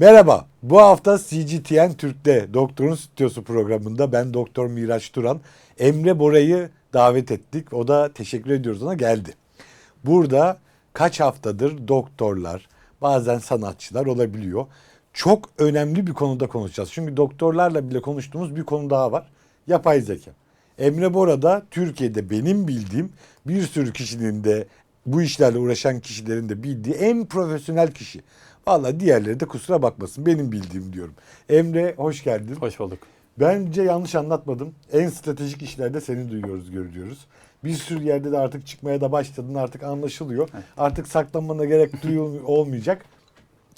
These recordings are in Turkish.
Merhaba. Bu hafta CGTN Türk'te Doktorun Stüdyosu programında ben Doktor Miraç Turan, Emre Bora'yı davet ettik. O da teşekkür ediyoruz ona geldi. Burada kaç haftadır doktorlar, bazen sanatçılar olabiliyor. Çok önemli bir konuda konuşacağız. Çünkü doktorlarla bile konuştuğumuz bir konu daha var. Yapay zeka. Emre Bora da Türkiye'de benim bildiğim bir sürü kişinin de bu işlerle uğraşan kişilerin de bildiği en profesyonel kişi. Valla diğerleri de kusura bakmasın benim bildiğim diyorum. Emre hoş geldin. Hoş bulduk. Bence yanlış anlatmadım. En stratejik işlerde seni duyuyoruz, görüyoruz. Bir sürü yerde de artık çıkmaya da başladın. Artık anlaşılıyor. Artık saklanmana gerek duyul olmayacak.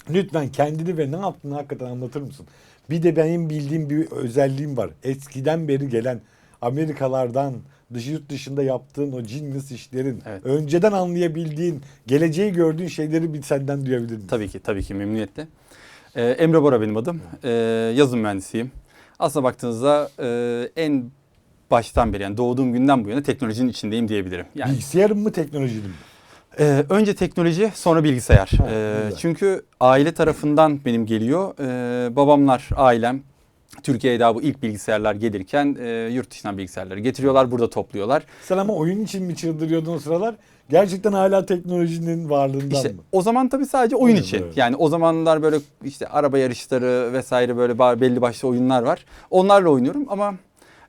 Lütfen kendini ve ne yaptığını hakikaten anlatır mısın? Bir de benim bildiğim bir özelliğim var. Eskiden beri gelen Amerikalardan dış yurt dışında yaptığın o genius işlerin Evet. önceden anlayabildiğin, geleceği gördüğün şeyleri bir senden duyabilir miyim? Tabii ki, tabii ki memnuniyetle. Ee, Emre Bora benim adım. Ee, yazım mühendisiyim. Aslına baktığınızda e, en baştan beri yani doğduğum günden bu yana teknolojinin içindeyim diyebilirim. Yani Bilgisayarın mı teknolojinin mi? e, önce teknoloji sonra bilgisayar. Ha, Ee, güzel. çünkü aile tarafından benim geliyor. Ee, babamlar, ailem Türkiye'ye daha bu ilk bilgisayarlar gelirken e, yurt dışından bilgisayarları getiriyorlar, burada topluyorlar. Sen ama oyun için mi çıldırıyordun o sıralar? Gerçekten hala teknolojinin varlığından İşte mı? o zaman tabii sadece oyun Evet, için. evet. Yani o zamanlar böyle işte araba yarışları vesaire böyle belli başlı oyunlar var. Onlarla oynuyorum ama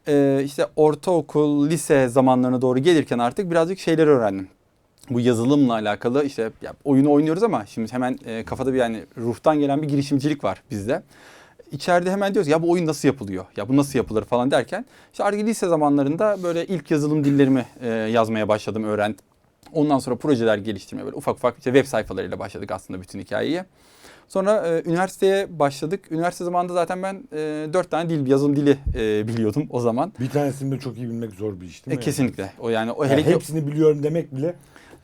e, işte ortaokul, lise zamanlarına doğru gelirken artık birazcık şeyleri öğrendim. Bu yazılımla alakalı işte ya, oyunu oynuyoruz ama şimdi hemen e, kafada bir yani ruhtan gelen bir girişimcilik var bizde. İçeride hemen diyoruz ya bu oyun nasıl yapılıyor? Ya bu nasıl yapılır falan derken işte artık lise zamanlarında böyle ilk yazılım dillerimi e, yazmaya başladım, öğrendim. Ondan sonra projeler geliştirmeye böyle ufak ufak işte web sayfalarıyla başladık aslında bütün hikayeyi. Sonra e, üniversiteye başladık. Üniversite zamanında zaten ben e, dört tane dil, yazılım dili e, biliyordum o zaman. Bir tanesini de çok iyi bilmek zor bir iş değil E, mi? kesinlikle. O yani o Yani hele hepsini biliyorum demek bile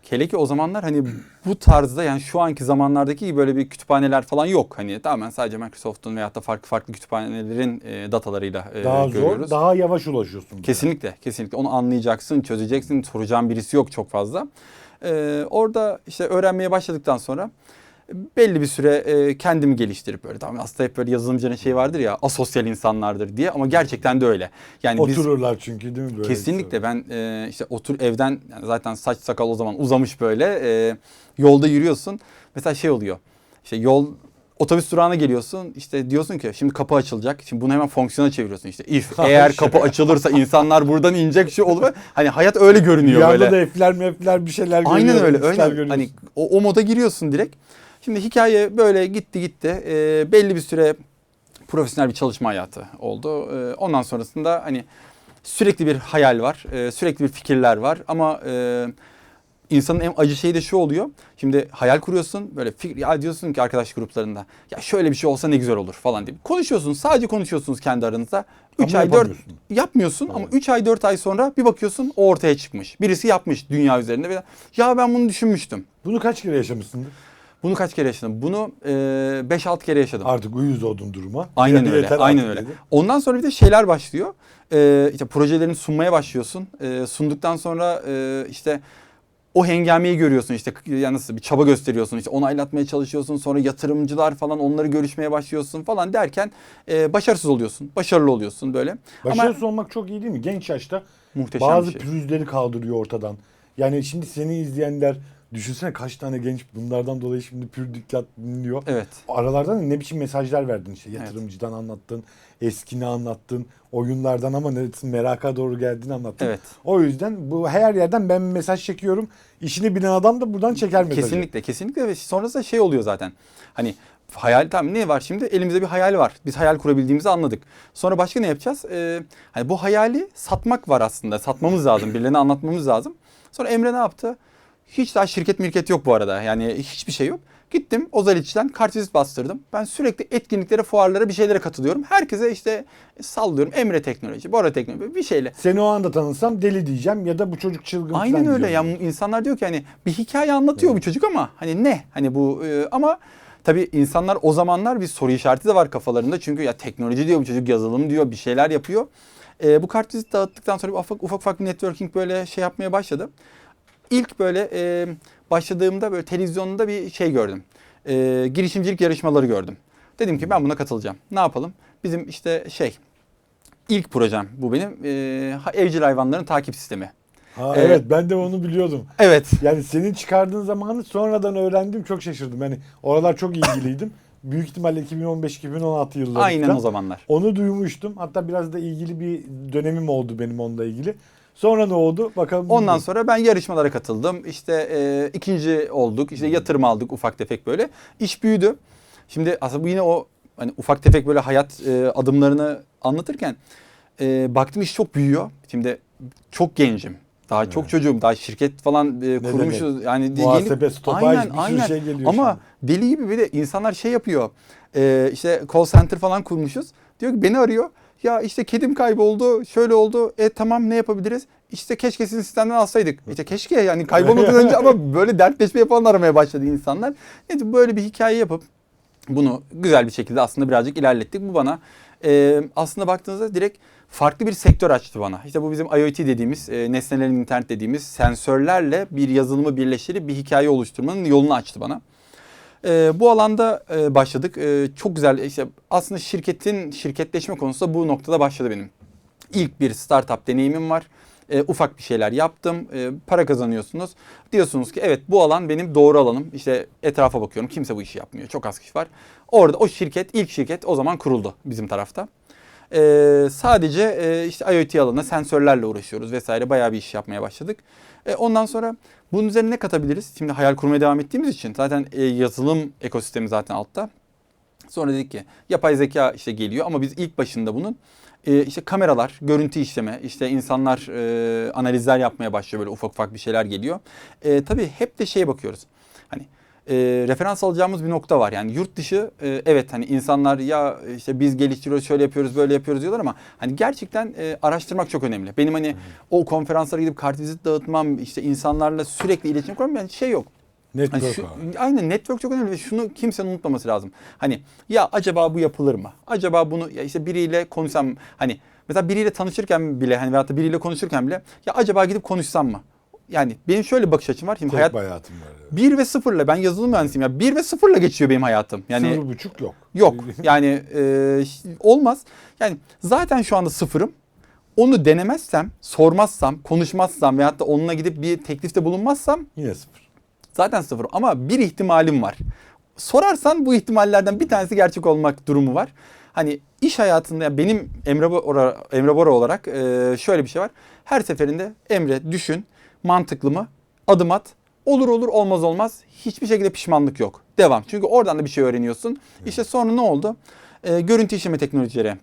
hele ki o zamanlar hani bu tarzda yani şu anki zamanlardaki gibi böyle bir kütüphaneler falan yok. Hani tamamen sadece Microsoft'un veyahut da farklı farklı kütüphanelerin e, datalarıyla e, daha görüyoruz. zor, daha yavaş ulaşıyorsun. Kesinlikle, kesinlikle. Onu anlayacaksın, çözeceksin, soracağın birisi yok çok fazla. Ee, orada işte öğrenmeye başladıktan sonra belli bir süre e, kendimi geliştirip böyle tamam aslında hep böyle yazılımcının şey vardır ya asosyal insanlardır diye ama gerçekten de öyle. Yani biz Otururlar çünkü değil mi böyle? kesinlikle ben e, işte otur evden zaten saç sakal o zaman uzamış böyle e, yolda yürüyorsun. Mesela şey oluyor. İşte yol otobüs durağına geliyorsun işte diyorsun ki şimdi kapı açılacak. Şimdi bunu hemen fonksiyona çeviriyorsun işte if eğer kapı açılırsa insanlar buradan inecek şu olur. Hani hayat öyle görünüyor yanda böyle. da F'ler mefler bir şeyler Aynen öyle. Öyle. Hani o, o moda giriyorsun direkt. Şimdi hikaye böyle gitti gitti. Ee, belli bir süre profesyonel bir çalışma hayatı oldu. Ee, ondan sonrasında hani sürekli bir hayal var. ee, sürekli bir fikirler var ama e, insanın en acı şeyi de şu oluyor. Şimdi hayal kuruyorsun böyle fikir ya diyorsun ki arkadaş gruplarında ya şöyle bir şey olsa ne güzel olur falan diye. Konuşuyorsun sadece konuşuyorsunuz kendi aranızda. 3 Ama ay 4 yapamıyorsun. yapmıyorsun ama Evet. 3 ay 4 ay sonra bir bakıyorsun o ortaya çıkmış. Birisi yapmış dünya üzerinde ve ya ben bunu düşünmüştüm. Bunu kaç kere yaşamışsındır? Bunu kaç kere yaşadım? Bunu e, 5-6 kere yaşadım. Artık uyuz oldun duruma. Aynen Bir öyle. Aynen öyle. dedi. Ondan sonra bir de şeyler başlıyor. Ee, işte projelerini sunmaya başlıyorsun. Ee, sunduktan sonra e, işte o hengameyi görüyorsun işte yani nasıl bir çaba gösteriyorsun işte onaylatmaya çalışıyorsun sonra yatırımcılar falan onları görüşmeye başlıyorsun falan derken e, başarısız oluyorsun başarılı oluyorsun böyle Başarısız olmak çok iyi değil mi? Genç yaşta muhteşem bazı şey. pürüzleri kaldırıyor ortadan. Yani şimdi seni izleyenler düşünsene kaç tane genç bunlardan dolayı şimdi pür dikkat dinliyor. Evet. Aralardan ne biçim mesajlar verdin işte yatırımcıdan anlattın, eskini anlattın, oyunlardan ama neresin meraka doğru geldiğini anlattın. Evet. O yüzden bu her yerden ben mesaj çekiyorum. İşini bilen adam da buradan çeker mesajı. Kesinlikle kesinlikle ve sonrasında şey oluyor zaten. Hani hayal tamam ne var şimdi elimizde bir hayal var. Biz hayal kurabildiğimizi anladık. Sonra başka ne yapacağız? Ee, hani bu hayali satmak var aslında. Satmamız lazım. Birilerine anlatmamız lazım. Sonra Emre ne yaptı? Hiç daha şirket mirket yok bu arada. Yani hiçbir şey yok. Gittim Ozaliç'ten kartvizit bastırdım. Ben sürekli etkinliklere, fuarlara bir şeylere katılıyorum. Herkese işte sallıyorum. Emre Teknoloji, Bora Teknoloji bir şeyle. Seni o anda tanısam deli diyeceğim ya da bu çocuk çılgın Aynen falan öyle. diyeceğim. Yani insanlar diyor ki hani bir hikaye anlatıyor bu çocuk ama hani ne? Hani bu e, ama tabii insanlar o zamanlar bir soru işareti de var kafalarında. Çünkü ya teknoloji diyor bu çocuk yazılım diyor bir şeyler yapıyor. E, bu kartvizit dağıttıktan sonra ufak ufak ufak bir networking böyle şey yapmaya başladı. İlk böyle e, başladığımda böyle televizyonda bir şey gördüm. E, girişimcilik yarışmaları gördüm. Dedim ki ben buna katılacağım. Ne yapalım? Bizim işte şey ilk projem bu benim e, evcil hayvanların takip sistemi. Ha, Evet. evet ben de onu biliyordum. Evet. Yani senin çıkardığın zamanı sonradan öğrendim çok şaşırdım. Yani oralar çok ilgiliydim. Büyük ihtimalle 2015-2016 yılları. Aynen o zamanlar. Onu duymuştum. Hatta biraz da ilgili bir dönemim oldu benim onunla ilgili. Sonra ne oldu? Bakalım. Ondan bilmiyorum. sonra ben yarışmalara katıldım. İşte e, ikinci olduk. İşte yatırım aldık ufak tefek böyle. İş büyüdü. Şimdi aslında bu yine o hani ufak tefek böyle hayat e, adımlarını anlatırken e, baktım iş çok büyüyor. Şimdi çok gencim. Daha çok Evet. çocuğum. Daha şirket falan e, kurmuşuz. Yani yeni- Muhasebe, stopaj Aynen, bir aynen. şey geliyor Ama şimdi. deli gibi bir de insanlar şey yapıyor. E, işte call center falan kurmuşuz. Diyor ki beni arıyor. Ya işte kedim kayboldu, şöyle oldu. E tamam ne yapabiliriz? İşte keşke sizin sistemden alsaydık. İşte keşke yani kaybolmadan önce ama böyle dertleşme falan aramaya başladı insanlar. Neyse böyle bir hikaye yapıp bunu güzel bir şekilde aslında birazcık ilerlettik. Bu bana e, aslında baktığınızda direkt farklı bir sektör açtı bana. İşte bu bizim IoT dediğimiz, e, nesnelerin internet dediğimiz sensörlerle bir yazılımı birleştirip bir hikaye oluşturmanın yolunu açtı bana. E, bu alanda e, başladık. E, çok güzel işte aslında şirketin şirketleşme konusu da bu noktada başladı benim. İlk bir startup deneyimim var. E, ufak bir şeyler yaptım. E, para kazanıyorsunuz. Diyorsunuz ki evet bu alan benim doğru alanım. İşte etrafa bakıyorum. Kimse bu işi yapmıyor. Çok az kişi var. Orada o şirket, ilk şirket o zaman kuruldu bizim tarafta. E, sadece e, işte IoT alanında sensörlerle uğraşıyoruz vesaire. Bayağı bir iş yapmaya başladık. E, ondan sonra bunun üzerine ne katabiliriz? Şimdi hayal kurmaya devam ettiğimiz için zaten e, yazılım ekosistemi zaten altta. Sonra dedik ki yapay zeka işte geliyor ama biz ilk başında bunun e, işte kameralar, görüntü işleme, işte insanlar e, analizler yapmaya başlıyor böyle ufak ufak bir şeyler geliyor. E, tabii hep de şeye bakıyoruz. E, referans alacağımız bir nokta var. Yani yurt dışı e, evet hani insanlar ya işte biz geliştiriyoruz şöyle yapıyoruz böyle yapıyoruz diyorlar ama hani gerçekten e, araştırmak çok önemli. Benim hani o konferanslara gidip kartvizit dağıtmam işte insanlarla sürekli iletişim kurmam yani şey yok. Network Hani şu, aynen network çok önemli ve şunu kimsenin unutmaması lazım. Hani ya acaba bu yapılır mı? Acaba bunu ya işte biriyle konuşsam hani mesela biriyle tanışırken bile hani veyahut da biriyle konuşurken bile ya acaba gidip konuşsam mı? Yani benim şöyle bir bakış açım var. Şimdi Tek hayat hayatım var. evet. bir ve sıfırla ben yazılım mühendisiyim ya bir ve sıfırla geçiyor benim hayatım. Yani Sıfır buçuk yok. Yok yani e, olmaz. Yani zaten şu anda sıfırım. Onu denemezsem, sormazsam, konuşmazsam veyahut da onunla gidip bir teklifte bulunmazsam Yine sıfır. zaten sıfır. Ama bir ihtimalim var. Sorarsan bu ihtimallerden bir tanesi gerçek olmak durumu var. Hani iş hayatında yani benim Emre Bora, Emre Bora olarak e, şöyle bir şey var. Her seferinde Emre düşün, mantıklı mı? Adım at. Olur olur olmaz olmaz. Hiçbir şekilde pişmanlık yok. Devam. Çünkü oradan da bir şey öğreniyorsun. İşte sonra ne oldu? E, görüntü işleme teknolojileri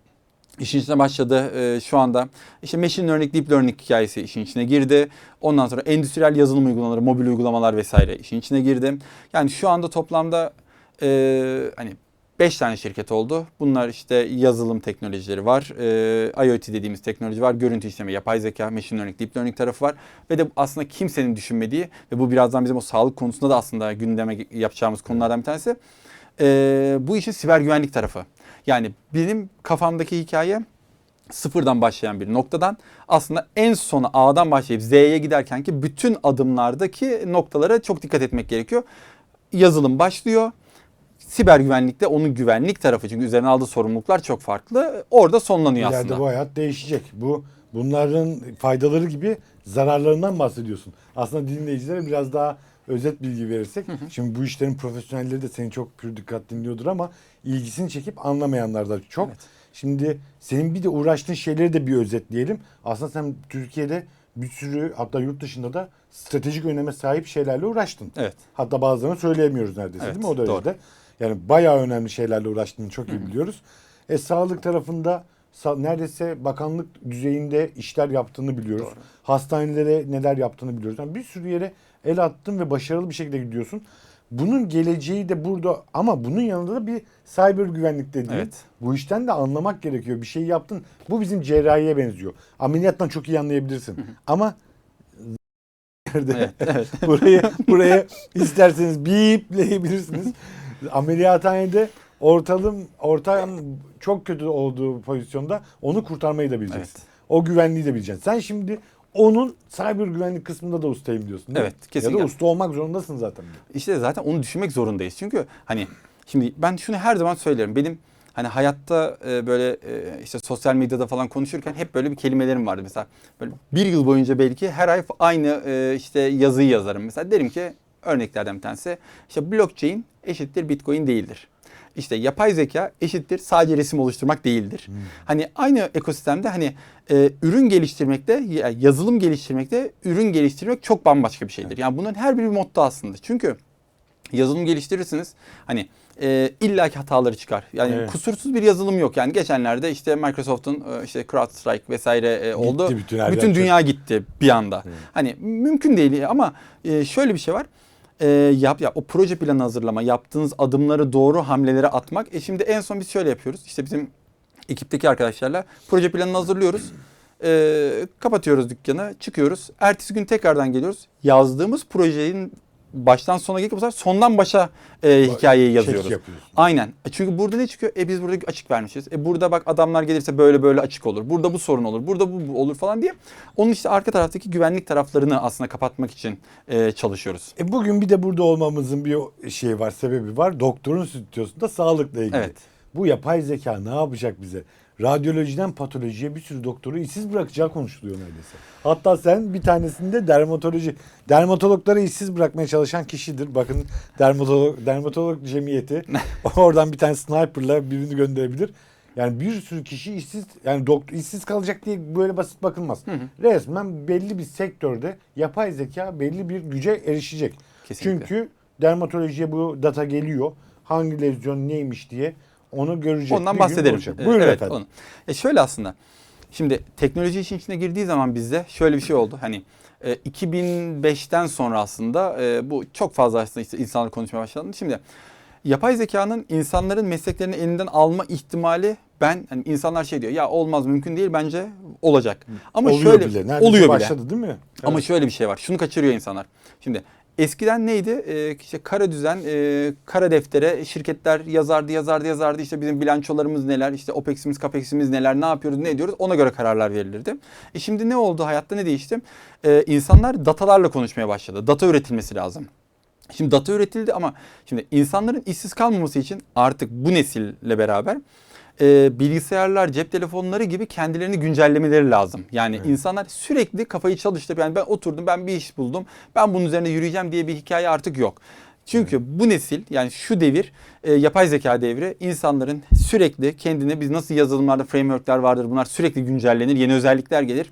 işin içine başladı e, şu anda. İşte machine learning, deep learning hikayesi işin içine girdi. Ondan sonra endüstriyel yazılım uygulamaları, mobil uygulamalar vesaire işin içine girdi. Yani şu anda toplamda e, hani 5 tane şirket oldu. Bunlar işte yazılım teknolojileri var. E, IoT dediğimiz teknoloji var. Görüntü işleme, yapay zeka, machine learning, deep learning tarafı var. Ve de aslında kimsenin düşünmediği ve bu birazdan bizim o sağlık konusunda da aslında gündeme yapacağımız konulardan bir tanesi. E, bu işin siber güvenlik tarafı. Yani benim kafamdaki hikaye sıfırdan başlayan bir noktadan aslında en sona A'dan başlayıp Z'ye giderken ki bütün adımlardaki noktalara çok dikkat etmek gerekiyor. Yazılım başlıyor. Siber güvenlikte onun güvenlik tarafı çünkü üzerine aldığı sorumluluklar çok farklı. Orada sonlanıyor İleride aslında. bu hayat değişecek. Bu bunların faydaları gibi zararlarından bahsediyorsun. Aslında dinleyicilere biraz daha özet bilgi verirsek. Şimdi bu işlerin profesyonelleri de seni çok pür dikkat dinliyordur ama ilgisini çekip anlamayanlar da çok. Evet. Şimdi senin bir de uğraştığın şeyleri de bir özetleyelim. Aslında sen Türkiye'de bir sürü hatta yurt dışında da stratejik öneme sahip şeylerle uğraştın. Evet. Hatta bazılarını söyleyemiyoruz neredeyse Evet, değil mi o doğru. Yani bayağı önemli şeylerle uğraştığını çok iyi biliyoruz. E sağlık tarafında sa- neredeyse bakanlık düzeyinde işler yaptığını biliyoruz. Doğru. Hastanelere neler yaptığını biliyoruz. Yani bir sürü yere el attın ve başarılı bir şekilde gidiyorsun. Bunun geleceği de burada ama bunun yanında da bir cyber güvenlik dediğin. Evet. Bu işten de anlamak gerekiyor. Bir şey yaptın. Bu bizim cerrahiye benziyor. Ameliyattan çok iyi anlayabilirsin. Ama yerde Evet, evet. burayı buraya isterseniz bipleyebilirsiniz. Ameliyathanede ortalım ortam çok kötü olduğu pozisyonda onu kurtarmayı da bileceksin. Evet. O güvenliği de bileceksin. Sen şimdi onun cyber güvenlik kısmında da ustayım diyorsun. değil mi? Evet, kesinlikle. Ya da usta olmak zorundasın zaten. İşte zaten onu düşünmek zorundayız. Çünkü hani Şimdi ben şunu her zaman söylerim. Benim hani hayatta e, böyle e, işte sosyal medyada falan konuşurken hep böyle bir kelimelerim vardı. Mesela böyle bir yıl boyunca belki her ay aynı e, işte yazıyı yazarım. Mesela derim ki örneklerden bir tanesi işte blockchain eşittir bitcoin değildir. İşte yapay zeka eşittir sadece resim oluşturmak değildir. Hani aynı ekosistemde hani e, ürün geliştirmekte, ya- yazılım geliştirmekte ürün geliştirmek çok bambaşka bir şeydir. Yani bunların her biri bir modda aslında. Çünkü yazılım geliştirirsiniz. Hani e, illaki hataları çıkar. Yani Evet. kusursuz bir yazılım yok. Yani geçenlerde işte Microsoft'un e, işte CrowdStrike vesaire e, oldu. bütün her bütün yer dünya gitti bir anda. Hani mümkün değil ama e, şöyle bir şey var. E, yap ya o proje planı hazırlama, yaptığınız adımları doğru hamlelere atmak. E şimdi en son biz şöyle yapıyoruz. İşte bizim ekipteki arkadaşlarla proje planını hazırlıyoruz. E, kapatıyoruz dükkanı, çıkıyoruz. Ertesi gün tekrardan geliyoruz. Yazdığımız projenin baştan sona gelip bu sefer sondan başa e, hikayeyi yazıyoruz. Çek yapıyorsun. Aynen. E Çünkü burada ne çıkıyor? E biz burada açık vermişiz. E burada bak adamlar gelirse böyle böyle açık olur. Burada bu sorun olur. Burada bu, bu olur falan diye. Onun işte arka taraftaki güvenlik taraflarını aslında kapatmak için e, çalışıyoruz. E bugün bir de burada olmamızın bir şey var, sebebi var. Doktorun stüdyosunda sağlıkla ilgili. Evet. Bu yapay zeka ne yapacak bize? Radyolojiden patolojiye bir sürü doktoru işsiz bırakacağı konuşuluyor neredeyse. Hatta sen bir tanesinde dermatoloji, dermatologları işsiz bırakmaya çalışan kişidir. Bakın dermatolog, dermatolog cemiyeti oradan bir tane sniperla birini gönderebilir. Yani bir sürü kişi işsiz yani doktor işsiz kalacak diye böyle basit bakılmaz. Resmen belli bir sektörde yapay zeka belli bir güce erişecek. Kesinlikle. Çünkü dermatolojiye bu data geliyor. Hangi lezyon neymiş diye onu görecek. Ondan bir bahsedelim. olacak. E, Buyurun evet, efendim. onu. E şöyle aslında. Şimdi teknoloji işin içine girdiği zaman bizde şöyle bir şey oldu. Hani e, 2005'ten sonra aslında e, bu çok fazla aslında işte insanlar konuşmaya başladı. Şimdi yapay zekanın insanların mesleklerini elinden alma ihtimali ben hani insanlar şey diyor ya olmaz mümkün değil bence olacak. Ama Oluyor şöyle bile. Neredeyse oluyor bile. başladı değil mi? Ama Evet. şöyle bir şey var. Şunu kaçırıyor insanlar. Şimdi eskiden neydi? Ee, işte kara düzen, e, kara deftere şirketler yazardı, yazardı, yazardı. İşte bizim bilançolarımız neler, işte OPEX'imiz, CAPEX'imiz neler, ne yapıyoruz, ne ediyoruz ona göre kararlar verilirdi. E şimdi ne oldu hayatta ne değişti? Ee, insanlar datalarla konuşmaya başladı. Data üretilmesi lazım. Şimdi data üretildi ama şimdi insanların işsiz kalmaması için artık bu nesille beraber e, bilgisayarlar, cep telefonları gibi kendilerini güncellemeleri lazım. Yani insanlar sürekli kafayı çalıştırıp yani ben oturdum, ben bir iş buldum, ben bunun üzerine yürüyeceğim diye bir hikaye artık yok. Çünkü bu nesil yani şu devir e, yapay zeka devri insanların sürekli kendine biz nasıl yazılımlarda frameworkler vardır bunlar sürekli güncellenir yeni özellikler gelir.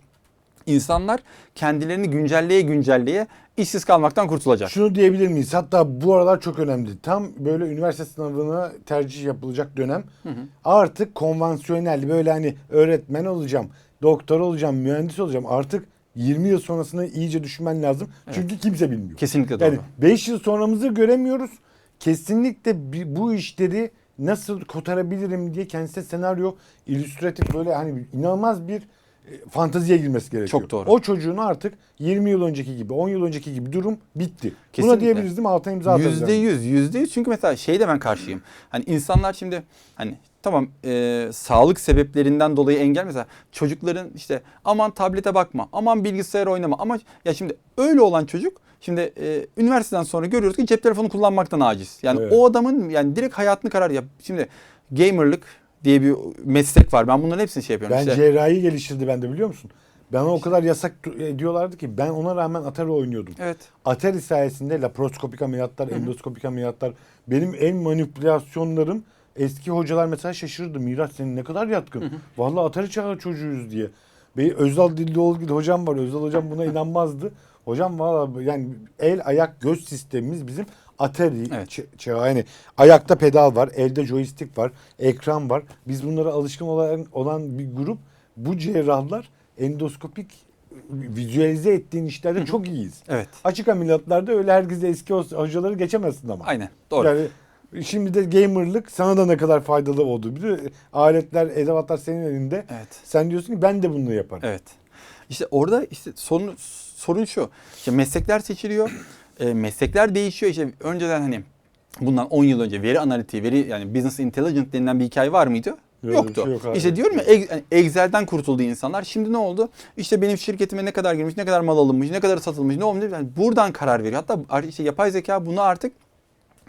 İnsanlar kendilerini güncelleye güncelleye işsiz kalmaktan kurtulacak. Şunu diyebilir miyiz? Hatta bu aralar çok önemli. Tam böyle üniversite sınavına tercih yapılacak dönem. Artık konvansiyonel böyle hani öğretmen olacağım, doktor olacağım, mühendis olacağım. Artık 20 yıl sonrasını iyice düşünmen lazım. Çünkü kimse bilmiyor. Kesinlikle doğru. Yani 5 yıl sonramızı göremiyoruz. Kesinlikle bu işleri nasıl kotarabilirim diye kendisine senaryo, illüstratif böyle hani inanılmaz bir fanteziye girmesi gerekiyor. Çok doğru. O çocuğun artık 20 yıl önceki gibi, 10 yıl önceki gibi durum bitti. Buna Kesinlikle. diyebiliriz değil mi? Altına imza atarız. Yüzde yüz, yüzde yüz. Çünkü mesela şey de ben karşıyım. Hani insanlar şimdi hani tamam e, sağlık sebeplerinden dolayı engel mesela çocukların işte aman tablete bakma, aman bilgisayar oynama ama ya şimdi öyle olan çocuk şimdi e, üniversiteden sonra görüyoruz ki cep telefonu kullanmaktan aciz. Yani Evet. o adamın yani direkt hayatını karar ya şimdi gamerlık diye bir meslek var. Ben bunların hepsini şey yapıyorum. Ben işte. cerrahi geliştirdi bende biliyor musun? Bana o kadar yasak tu- ediyorlardı ki ben ona rağmen Atari oynuyordum. Evet. Atari sayesinde laparoskopik ameliyatlar, endoskopik ameliyatlar benim en manipülasyonlarım eski hocalar mesela şaşırdı. Miraç senin ne kadar yatkın. Vallahi Atari çağı çocuğuyuz diye. Benim Özal Dildoğlu gibi hocam var. Özal hocam buna inanmazdı. Hocam valla yani el ayak göz sistemimiz bizim Atari Evet. çağı. Yani ayakta pedal var, elde joystick var, ekran var. Biz bunlara alışkın olan, olan bir grup. Bu cerrahlar endoskopik vizualize ettiğin işlerde çok iyiyiz. Evet. Açık ameliyatlarda öyle herkese eski hocaları geçemezsin ama. Aynen. Doğru. Yani şimdi de gamerlık sana da ne kadar faydalı oldu. Bir de aletler, edevatlar senin elinde. Evet. Sen diyorsun ki ben de bunu yaparım. Evet. İşte orada işte sorun sorun şu. İşte meslekler seçiliyor. E, meslekler değişiyor. İşte önceden hani bundan 10 yıl önce veri analitiği, veri yani business intelligence denilen bir hikaye var mıydı? Öyle Yoktu. şey yok abi. işte diyorum ya Excel'den kurtuldu insanlar. Şimdi ne oldu? İşte benim şirketime ne kadar girmiş, ne kadar mal alınmış, ne kadar satılmış, ne olmuş. Yani buradan karar veriyor. Hatta işte yapay zeka bunu artık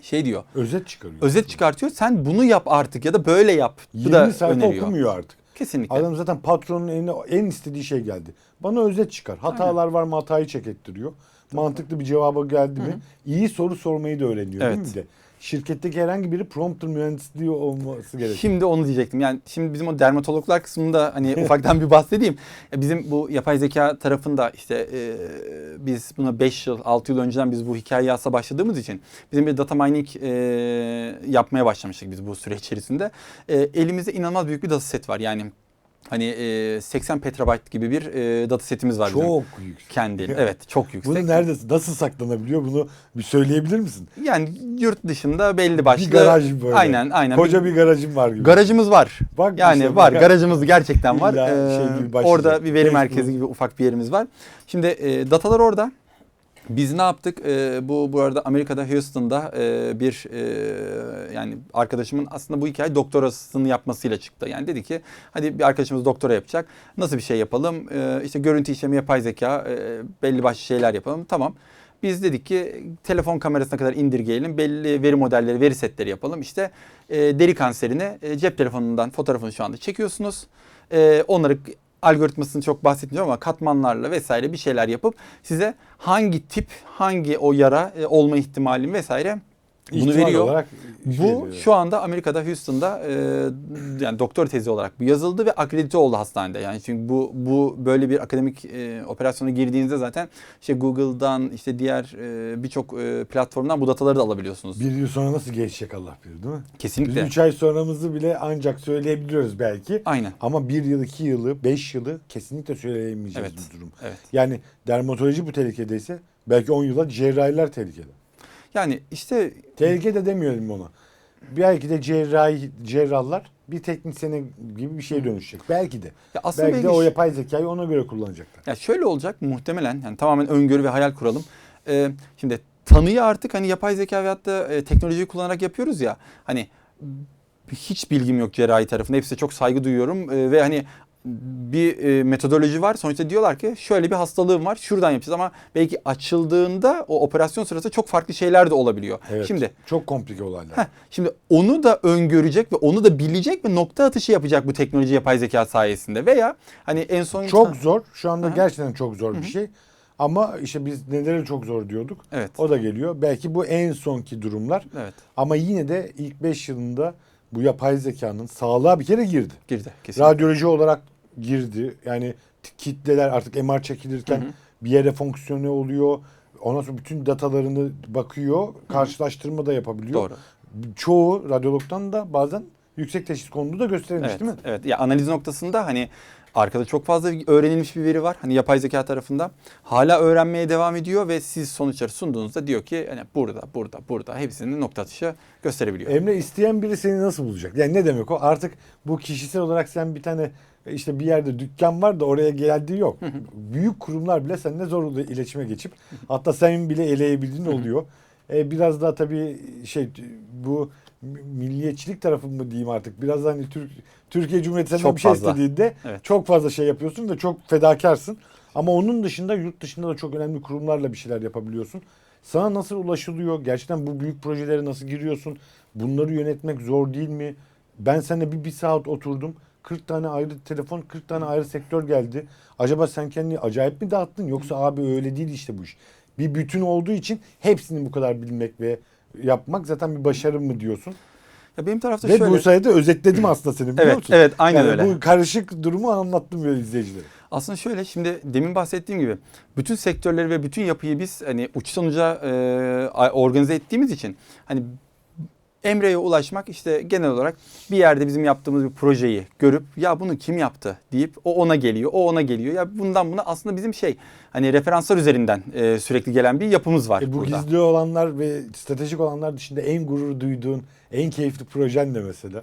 şey diyor. Özet çıkarıyor. Özet çıkartıyor. Sen bunu yap artık ya da böyle yap. Bu 20 da sayfa öneriyor. okumuyor artık. Kesinlikle. Adam zaten patronun eline en istediği şey geldi. Bana özet çıkar. Hatalar var mı hatayı çek ettiriyor. Mantıklı bir cevaba geldi mi? İyi soru sormayı da öğreniyor değil Evet. mi bir de? Şirketteki herhangi biri prompter mühendisliği olması gerekiyor. Şimdi onu diyecektim. Yani şimdi bizim o dermatologlar kısmında hani ufaktan bir bahsedeyim. Ya Bizim bu yapay zeka tarafında işte e, biz buna 5 yıl 6 yıl önceden biz bu hikayeyi asla başladığımız için bizim bir data mining e, yapmaya başlamıştık biz bu süreç içerisinde. E, elimizde inanılmaz büyük bir data set var. Yani hani e, 80 petabayt gibi bir e, data setimiz var bizim. Çok yüksek. Kendi. Evet çok yüksek. Bunu nerede nasıl saklanabiliyor bunu bir söyleyebilir misin? Yani yurt dışında belli başlı. Bir garaj böyle. Aynen aynen. Koca bir garajım var gibi. Garajımız var. Bak yani işte var. bak. Garajımız gerçekten var. Ee, şey gibi başlayacak. orada bir veri merkezi gibi ufak bir yerimiz var. Şimdi e, datalar orada. Biz ne yaptık? Ee, bu bu arada Amerika'da Houston'da e, bir e, yani arkadaşımın aslında bu hikaye doktorasını yapmasıyla çıktı. Yani dedi ki hadi bir arkadaşımız doktora yapacak. Nasıl bir şey yapalım? Ee, işte görüntü işlemi yapay zeka e, belli başlı şeyler yapalım. Tamam. Biz dedik ki telefon kamerasına kadar indirgeyelim. Belli veri modelleri, veri setleri yapalım. İşte e, deri kanserini e, cep telefonundan fotoğrafını şu anda çekiyorsunuz. E, onları algoritmasını çok bahsetmiyorum ama katmanlarla vesaire bir şeyler yapıp size hangi tip, hangi o yara e, olma ihtimalin vesaire bunu İhtimal veriyor. olarak şey Bu diyor. şu anda Amerika'da Houston'da e, yani doktor tezi olarak bu yazıldı ve akredite oldu hastanede. Yani çünkü bu bu böyle bir akademik e, operasyona girdiğinizde zaten işte Google'dan işte diğer e, birçok e, platformdan bu dataları da alabiliyorsunuz. bir yıl sonra nasıl geçecek Allah bilir değil mi? Biz Kesinlikle. 3 ay sonramızı bile ancak söyleyebiliyoruz belki. Aynen. Ama bir yıl, iki yılı, beş yılı kesinlikle söyleyemeyeceğiz Evet. bir durum. Evet. Yani dermatoloji bu tehlikedeyse belki 10 yıla cerrahiler tehlikede. Yani işte Tehlike de demeyelim ona. Belki de cerrahi cerrahlar bir teknisyene gibi bir şey dönüşecek. Belki de. ya aslında belki de belki o şu- yapay zekayı ona göre kullanacaklar. Ya şöyle olacak muhtemelen yani tamamen öngörü ve hayal kuralım. Ee, şimdi tanıyı artık hani yapay zeka veyahut da e, teknolojiyi kullanarak yapıyoruz ya. Hani hiç bilgim yok cerrahi tarafında. Hepsine çok saygı duyuyorum Ee, ve hani bir e, metodoloji var. Sonuçta diyorlar ki şöyle bir hastalığım var. Şuradan yapacağız ama belki açıldığında o operasyon sırasında çok farklı şeyler de olabiliyor. Evet. Şimdi çok komplike olaylar. Heh, şimdi onu da öngörecek ve onu da bilecek ve nokta atışı yapacak bu teknoloji yapay zeka sayesinde veya hani en son Çok zor. Şu anda Aha. gerçekten çok zor bir şey. Ama işte biz neleri çok zor diyorduk. Evet. O da geliyor. Belki bu en sonki durumlar. Evet. Ama yine de ilk 5 yılında bu yapay zekanın sağlığa bir kere girdi. Girdi kesinlikle. Radyoloji olarak girdi. Yani kitleler artık MR çekilirken bir yere fonksiyonu oluyor. Ondan sonra bütün datalarını bakıyor. Karşılaştırma da yapabiliyor. Doğru. Çoğu radyologdan da bazen yüksek teşhis konulu da gösterilmiş Evet, değil mi? evet. Ya analiz noktasında hani arkada çok fazla öğrenilmiş bir veri var. Hani yapay zeka tarafında hala öğrenmeye devam ediyor ve siz sonuçları sunduğunuzda diyor ki hani burada, burada, burada hepsinin nokta atışı gösterebiliyor. Emre isteyen biri seni nasıl bulacak? Yani ne demek o? Artık bu kişisel olarak sen bir tane işte bir yerde dükkan var da oraya geldiği yok. Büyük kurumlar bile seninle zor oluyor iletişime geçip hatta senin bile eleyebildiğin oluyor. E, biraz daha tabii şey bu milliyetçilik tarafı mı diyeyim artık. Biraz da hani Türk Türkiye Cumhuriyeti senden bir şey fazla. istediğinde Evet. çok fazla şey yapıyorsun ve çok fedakarsın. Ama onun dışında yurt dışında da çok önemli kurumlarla bir şeyler yapabiliyorsun. Sana nasıl ulaşılıyor? Gerçekten bu büyük projelere nasıl giriyorsun? Bunları yönetmek zor değil mi? Ben seninle bir, bir saat oturdum. 40 tane ayrı telefon, 40 tane ayrı sektör geldi. Acaba sen kendini acayip mi dağıttın? Yoksa abi öyle değil işte bu iş. Bir bütün olduğu için hepsini bu kadar bilmek ve yapmak zaten bir başarı mı diyorsun? Ya benim tarafta Ve şöyle bu sayede özetledim aslında seni biliyor Evet, musun? evet, aynen Yani öyle. Bu karışık durumu anlattım böyle izleyicilere. Aslında şöyle şimdi demin bahsettiğim gibi bütün sektörleri ve bütün yapıyı biz hani uçtan uca e, organize ettiğimiz için hani Emre'ye ulaşmak işte genel olarak bir yerde bizim yaptığımız bir projeyi görüp ya bunu kim yaptı deyip o ona geliyor, o ona geliyor. Ya bundan buna aslında bizim şey hani referanslar üzerinden e, sürekli gelen bir yapımız var E bu burada. gizli olanlar ve stratejik olanlar dışında en gurur duyduğun, en keyifli projen ne mesela?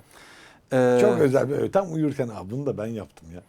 Ee, Çok özel böyle tam uyurken abi bunu da ben yaptım ya.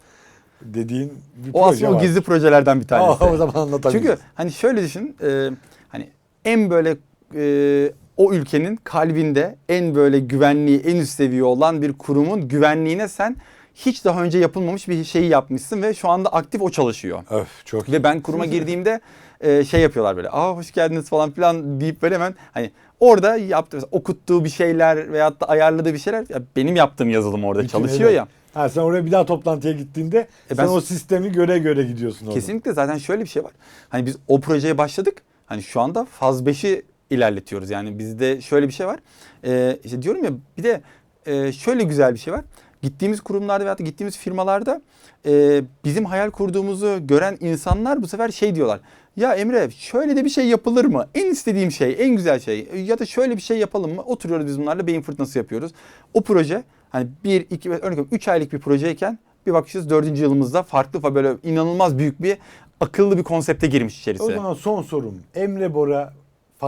Dediğin bir o proje aslında o var. gizli projelerden bir tanesi. Aa, o zaman anlatabiliriz. Çünkü hani şöyle düşün, e, hani en böyle e, o ülkenin kalbinde en böyle güvenliği en üst seviye olan bir kurumun güvenliğine sen hiç daha önce yapılmamış bir şeyi yapmışsın ve şu anda aktif o çalışıyor. Öf çok Ve ben kuruma girdiğimde e, şey yapıyorlar böyle. Aa hoş geldiniz falan filan deyip böyle hemen hani orada yaptığı okuttuğu bir şeyler veyahut da ayarladığı bir şeyler ya benim yaptığım yazılım orada Bütün çalışıyor evet. ya. Ha, sen oraya bir daha toplantıya gittiğinde E sen ben- o sistemi göre göre gidiyorsun orada. Kesinlikle zaten şöyle bir şey var. Hani biz o projeye başladık. Hani şu anda faz 5'i ilerletiyoruz. Yani bizde şöyle bir şey var. Ee, işte diyorum ya bir de e, şöyle güzel bir şey var. Gittiğimiz kurumlarda veyahut da gittiğimiz firmalarda e, bizim hayal kurduğumuzu gören insanlar bu sefer şey diyorlar. Ya Emre şöyle de bir şey yapılır mı? En istediğim şey, en güzel şey. Ya da şöyle bir şey yapalım mı? Oturuyoruz biz bunlarla beyin fırtınası yapıyoruz. O proje hani bir, iki, örnek 3 aylık bir projeyken bir bakmışız dördüncü yılımızda farklı fa- böyle inanılmaz büyük bir akıllı bir konsepte girmiş O içerisine. zaman son sorum. Emre Bora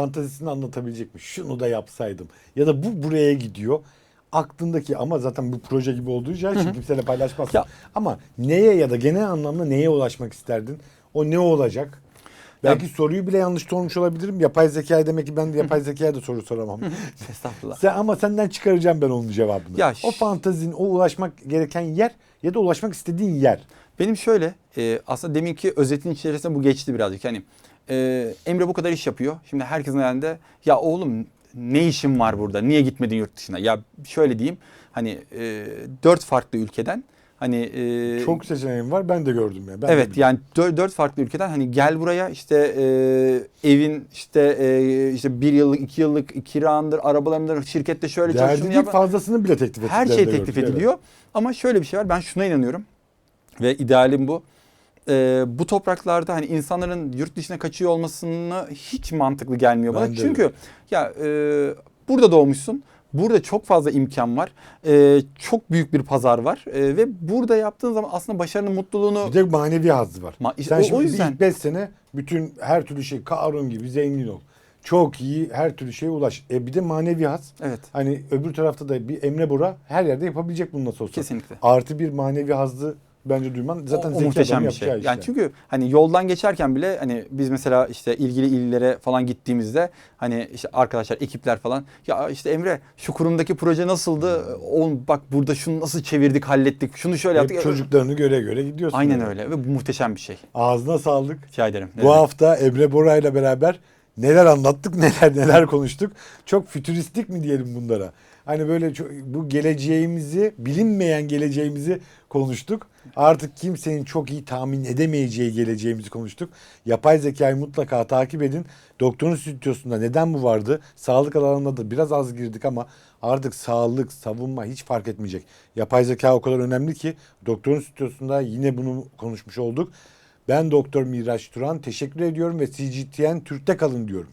fantazisini anlatabilecek mi? Şunu da yapsaydım. Ya da bu buraya gidiyor. Aklındaki ama zaten bu proje gibi olduğu için kimseyle paylaşmazsın. Ya- Ama neye ya da genel anlamda neye ulaşmak isterdin? O ne olacak? Belki soruyu bile yanlış sormuş olabilirim. Yapay zeka demek ki ben de yapay zekaya da soru soramam. Estağfurullah. Sen, ama senden çıkaracağım ben onun cevabını. Ya o fantazin, o ulaşmak gereken yer ya da ulaşmak istediğin yer. Benim şöyle e, aslında deminki özetin içerisinde bu geçti birazcık. Hani e, Emre bu kadar iş yapıyor. Şimdi herkesin elinde ya oğlum ne işin var burada? Niye gitmedin yurt dışına? Ya şöyle diyeyim. Hani e, dört farklı ülkeden hani e, Çok seçeneğim var. Ben de gördüm ya. Ben evet yani dört, dört farklı ülkeden hani gel buraya işte e, evin işte e, işte bir yıllık iki yıllık kirandır arabalarındır şirkette şöyle değil yap. fazlasını bile teklif ettiklerini Her şey teklif gördük, evet. ediliyor. Ama şöyle bir şey var. Ben şuna inanıyorum. Ve idealim bu. Ee, bu topraklarda hani insanların yurt dışına kaçıyor olmasını hiç mantıklı gelmiyor bana. Ben de Çünkü ya e, burada doğmuşsun. Burada çok fazla imkan var. E, çok büyük bir pazar var. E, ve burada yaptığın zaman aslında başarının mutluluğunu Bir de manevi hazzı var. Ma- işte Sen o- şimdi o yüzden- ilk 5 sene bütün her türlü şey Karun gibi zengin ol. Çok iyi her türlü şeye ulaş. E bir de manevi haz. evet Hani öbür tarafta da bir Emre Bora her yerde yapabilecek bunu nasıl olsa. kesinlikle. Artı bir manevi hazzı bence duyman zaten o, o muhteşem bir şey. Yani çünkü hani yoldan geçerken bile hani biz mesela işte ilgili illere falan gittiğimizde hani işte arkadaşlar, ekipler falan ya işte Emre şu kurumdaki proje nasıldı? Oğlum bak burada şunu nasıl çevirdik, hallettik. Şunu şöyle Hep yaptık. çocuklarını göre göre gidiyorsun. Aynen yani. öyle ve bu muhteşem bir şey. Ağzına sağlık. Rica ederim. Bu demek. hafta Emre Bora ile beraber neler anlattık, neler neler konuştuk. Çok fütüristik mi diyelim bunlara? Hani böyle çok, bu geleceğimizi, bilinmeyen geleceğimizi konuştuk. Artık kimsenin çok iyi tahmin edemeyeceği geleceğimizi konuştuk. Yapay zekayı mutlaka takip edin. Doktorun stüdyosunda neden bu vardı? Sağlık alanında da biraz az girdik ama artık sağlık, savunma hiç fark etmeyecek. Yapay zeka o kadar önemli ki doktorun stüdyosunda yine bunu konuşmuş olduk. Ben Doktor Miraç Turan teşekkür ediyorum ve CGTN Türk'te kalın diyorum.